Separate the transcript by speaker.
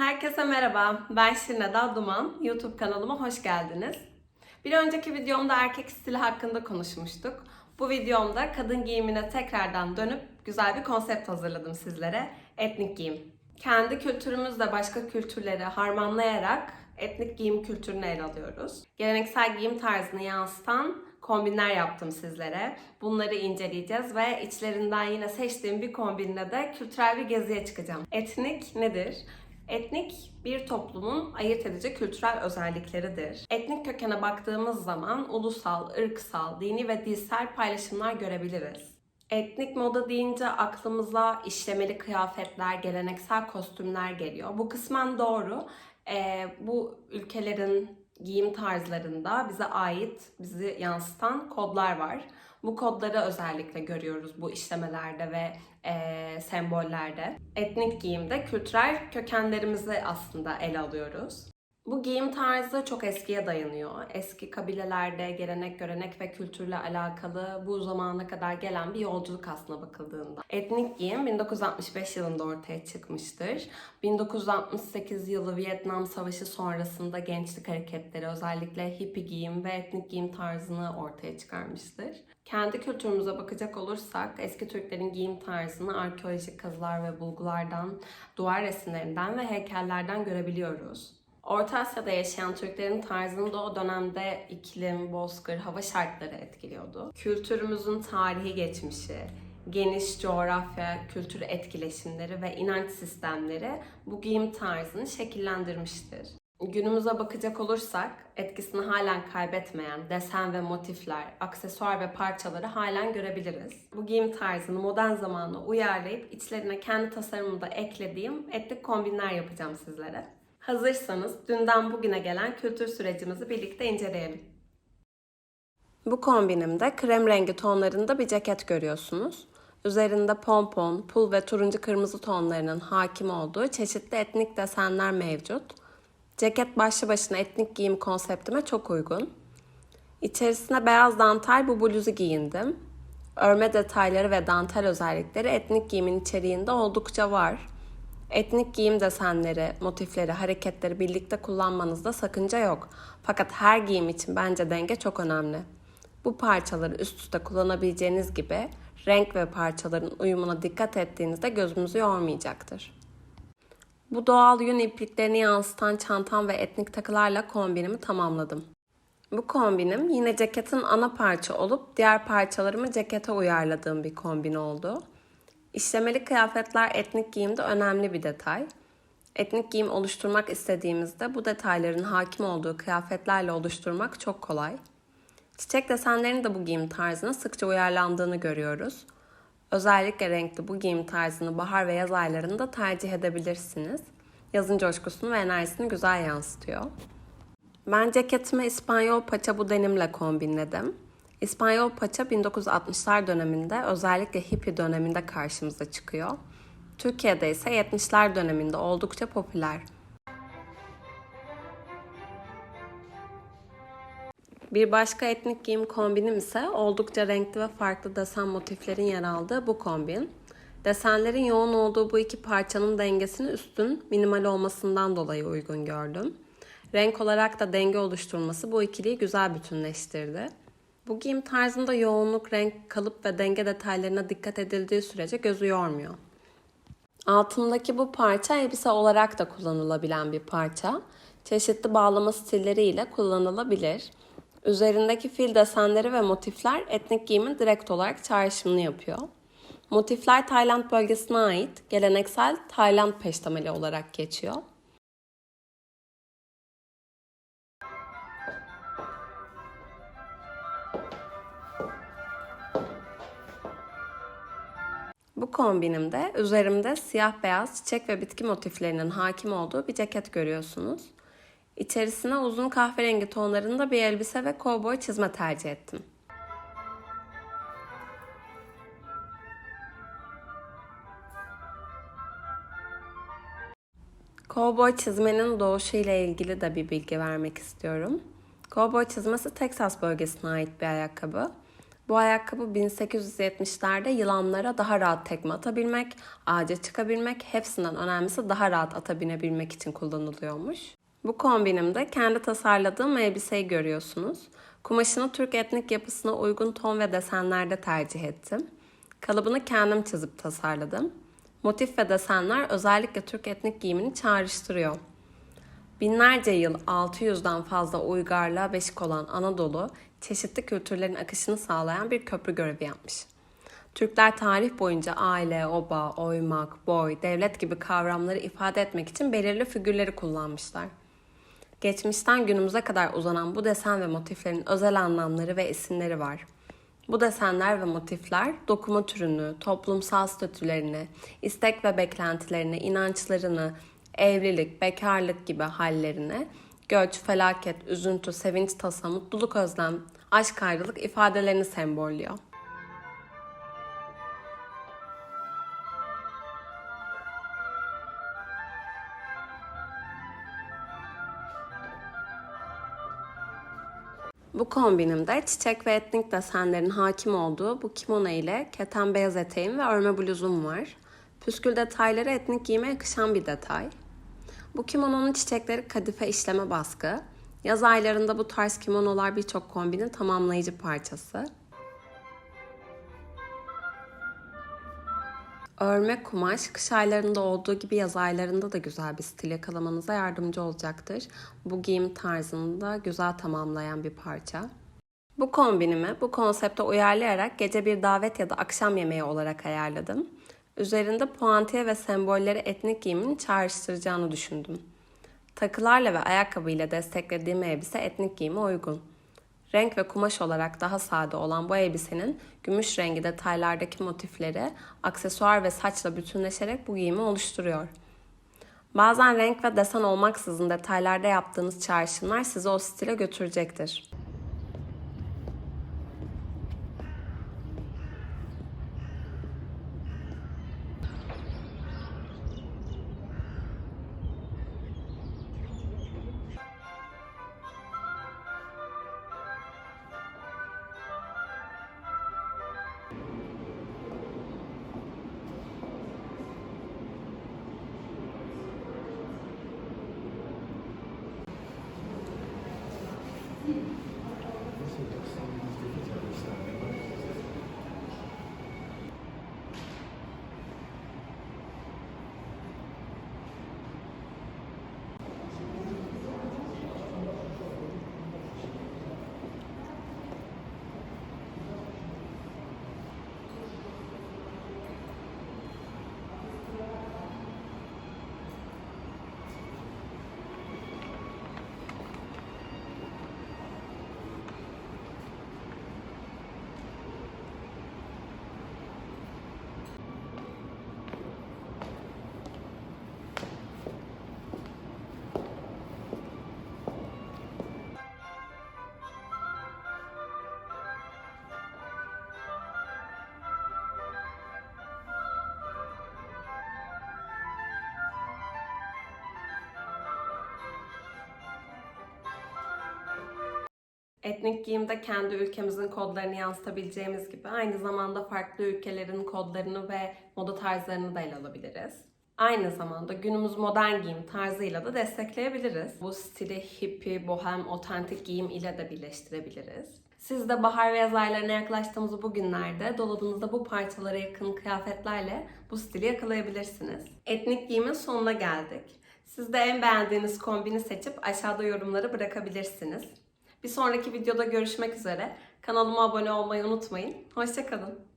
Speaker 1: Herkese merhaba. Ben Şirneda Duman. YouTube kanalıma hoş geldiniz. Bir önceki videomda erkek stili hakkında konuşmuştuk. Bu videomda kadın giyimine tekrardan dönüp güzel bir konsept hazırladım sizlere. Etnik giyim. Kendi kültürümüzle başka kültürleri harmanlayarak etnik giyim kültürünü ele alıyoruz. Geleneksel giyim tarzını yansıtan kombinler yaptım sizlere. Bunları inceleyeceğiz ve içlerinden yine seçtiğim bir kombinle de kültürel bir geziye çıkacağım. Etnik nedir? Etnik bir toplumun ayırt edici kültürel özellikleridir. Etnik kökene baktığımız zaman ulusal, ırksal, dini ve dilsel paylaşımlar görebiliriz. Etnik moda deyince aklımıza işlemeli kıyafetler, geleneksel kostümler geliyor. Bu kısmen doğru. Ee, bu ülkelerin giyim tarzlarında bize ait, bizi yansıtan kodlar var. Bu kodları özellikle görüyoruz bu işlemelerde ve e, sembollerde. Etnik giyimde kültürel kökenlerimizi aslında ele alıyoruz. Bu giyim tarzı çok eskiye dayanıyor. Eski kabilelerde gelenek, görenek ve kültürle alakalı bu zamana kadar gelen bir yolculuk aslına bakıldığında. Etnik giyim 1965 yılında ortaya çıkmıştır. 1968 yılı Vietnam Savaşı sonrasında gençlik hareketleri özellikle hippie giyim ve etnik giyim tarzını ortaya çıkarmıştır. Kendi kültürümüze bakacak olursak eski Türklerin giyim tarzını arkeolojik kazılar ve bulgulardan, duvar resimlerinden ve heykellerden görebiliyoruz. Orta Asya'da yaşayan Türklerin tarzını da o dönemde iklim, bozkır, hava şartları etkiliyordu. Kültürümüzün tarihi geçmişi, geniş coğrafya, kültür etkileşimleri ve inanç sistemleri bu giyim tarzını şekillendirmiştir. Günümüze bakacak olursak etkisini halen kaybetmeyen desen ve motifler, aksesuar ve parçaları halen görebiliriz. Bu giyim tarzını modern zamana uyarlayıp içlerine kendi tasarımımı da eklediğim etnik kombinler yapacağım sizlere. Hazırsanız dünden bugüne gelen kültür sürecimizi birlikte inceleyelim. Bu kombinimde krem rengi tonlarında bir ceket görüyorsunuz. Üzerinde pompon, pul ve turuncu kırmızı tonlarının hakim olduğu çeşitli etnik desenler mevcut. Ceket başlı başına etnik giyim konseptime çok uygun. İçerisine beyaz dantel bu bluzu giyindim. Örme detayları ve dantel özellikleri etnik giyimin içeriğinde oldukça var. Etnik giyim desenleri, motifleri, hareketleri birlikte kullanmanızda sakınca yok. Fakat her giyim için bence denge çok önemli. Bu parçaları üst üste kullanabileceğiniz gibi renk ve parçaların uyumuna dikkat ettiğinizde gözünüzü yormayacaktır. Bu doğal yün ipliklerini yansıtan çantam ve etnik takılarla kombinimi tamamladım. Bu kombinim yine ceketin ana parça olup diğer parçalarımı cekete uyarladığım bir kombin oldu. İşlemeli kıyafetler etnik giyimde önemli bir detay. Etnik giyim oluşturmak istediğimizde bu detayların hakim olduğu kıyafetlerle oluşturmak çok kolay. Çiçek desenlerinin de bu giyim tarzına sıkça uyarlandığını görüyoruz. Özellikle renkli bu giyim tarzını bahar ve yaz aylarında tercih edebilirsiniz. Yazın coşkusunu ve enerjisini güzel yansıtıyor. Ben ceketimi İspanyol paça bu denimle kombinledim. İspanyol paça 1960'lar döneminde özellikle hippie döneminde karşımıza çıkıyor. Türkiye'de ise 70'ler döneminde oldukça popüler. Bir başka etnik giyim kombinim ise oldukça renkli ve farklı desen motiflerin yer aldığı bu kombin. Desenlerin yoğun olduğu bu iki parçanın dengesini üstün, minimal olmasından dolayı uygun gördüm. Renk olarak da denge oluşturması bu ikiliyi güzel bütünleştirdi. Bu giyim tarzında yoğunluk, renk, kalıp ve denge detaylarına dikkat edildiği sürece gözü yormuyor. Altındaki bu parça elbise olarak da kullanılabilen bir parça. Çeşitli bağlama stilleriyle kullanılabilir. Üzerindeki fil desenleri ve motifler etnik giyimin direkt olarak çağrışımını yapıyor. Motifler Tayland bölgesine ait geleneksel Tayland peştemali olarak geçiyor. Bu kombinimde üzerimde siyah beyaz çiçek ve bitki motiflerinin hakim olduğu bir ceket görüyorsunuz. İçerisine uzun kahverengi tonlarında bir elbise ve kovboy çizme tercih ettim. Kovboy çizmenin doğuşu ile ilgili de bir bilgi vermek istiyorum. Kovboy çizmesi Texas bölgesine ait bir ayakkabı. Bu ayakkabı 1870'lerde yılanlara daha rahat tekme atabilmek, ağaca çıkabilmek, hepsinden önemlisi daha rahat ata binebilmek için kullanılıyormuş. Bu kombinimde kendi tasarladığım elbiseyi görüyorsunuz. Kumaşını Türk etnik yapısına uygun ton ve desenlerde tercih ettim. Kalıbını kendim çizip tasarladım. Motif ve desenler özellikle Türk etnik giyimini çağrıştırıyor. Binlerce yıl 600'den fazla uygarlığa beşik olan Anadolu, çeşitli kültürlerin akışını sağlayan bir köprü görevi yapmış. Türkler tarih boyunca aile, oba, oymak, boy, devlet gibi kavramları ifade etmek için belirli figürleri kullanmışlar. Geçmişten günümüze kadar uzanan bu desen ve motiflerin özel anlamları ve isimleri var. Bu desenler ve motifler dokuma türünü, toplumsal statülerini, istek ve beklentilerini, inançlarını, evlilik, bekarlık gibi hallerini, göç, felaket, üzüntü, sevinç, tasa, mutluluk, özlem, aşk, ayrılık ifadelerini sembollüyor. Bu kombinimde çiçek ve etnik desenlerin hakim olduğu bu kimono ile keten beyaz eteğim ve örme bluzum var. Püskül detayları etnik giyime yakışan bir detay. Bu kimononun çiçekleri kadife işleme baskı. Yaz aylarında bu tarz kimonolar birçok kombinin tamamlayıcı parçası. Örme kumaş kış aylarında olduğu gibi yaz aylarında da güzel bir stil yakalamanıza yardımcı olacaktır. Bu giyim tarzını da güzel tamamlayan bir parça. Bu kombinimi bu konsepte uyarlayarak gece bir davet ya da akşam yemeği olarak ayarladım. Üzerinde puantiye ve sembolleri etnik giyimin çağrıştıracağını düşündüm. Takılarla ve ayakkabıyla desteklediğim elbise etnik giyime uygun. Renk ve kumaş olarak daha sade olan bu elbisenin gümüş rengi detaylardaki motifleri aksesuar ve saçla bütünleşerek bu giyimi oluşturuyor. Bazen renk ve desen olmaksızın detaylarda yaptığınız çağrışımlar sizi o stile götürecektir. Etnik giyimde kendi ülkemizin kodlarını yansıtabileceğimiz gibi aynı zamanda farklı ülkelerin kodlarını ve moda tarzlarını da ele alabiliriz. Aynı zamanda günümüz modern giyim tarzıyla da destekleyebiliriz. Bu stili hippie, bohem, otantik giyim ile de birleştirebiliriz. Siz de bahar ve yaz aylarına yaklaştığımız bu günlerde dolabınızda bu parçalara yakın kıyafetlerle bu stili yakalayabilirsiniz. Etnik giyimin sonuna geldik. Siz de en beğendiğiniz kombini seçip aşağıda yorumları bırakabilirsiniz. Bir sonraki videoda görüşmek üzere. Kanalıma abone olmayı unutmayın. Hoşçakalın.